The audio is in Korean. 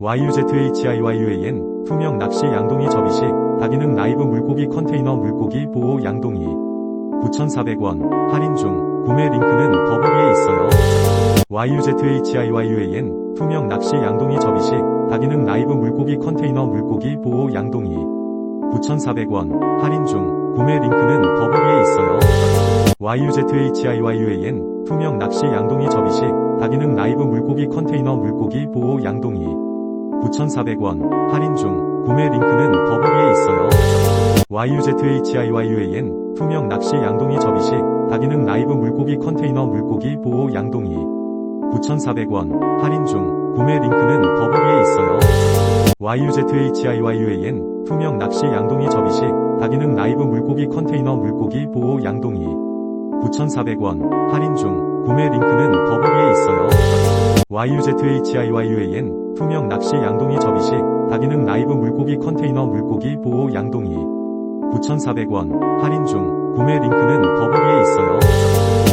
YUZHIYUAN 투명 낚시 양동이 접이식 다기능 라이브 물고기 컨테이너 물고기 보호 양동이 9,400원 할인 중 구매 링크는 더보기에 있어요. YUZHIYUAN 투명 낚시 양동이 접이식 다기능 라이브 물고기 컨테이너 물고기 보호 양동이 9,400원 할인 중 구매 링크는 더보기에 있어요. YUZHIYUAN 투명 낚시 양동이 접이식 다기능 라이브 물고기 컨테이너 물고기 보호 양동이 9,400원 할인 중 구매 링크는 더보기에 있어요. YUZHIYUAN 투명 낚시 양동이 접이식 다기능 라이브 물고기 컨테이너 물고기 보호 양동이 9,400원 할인 중 구매 링크는 더보기에 있어요. YUZHIYUAN 투명 낚시 양동이 접이식 다기능 라이브 물고기 컨테이너 물고기 보호 양동이 9,400원 할인 중 구매 링크는 더보기에 있어요. YUZHIYUAN 투명 낚시 양동이 접이식 다기능 라이브 물고기 컨테이너 물고기 보호 양동이 9,400원 할인 중 구매 링크는 더보기에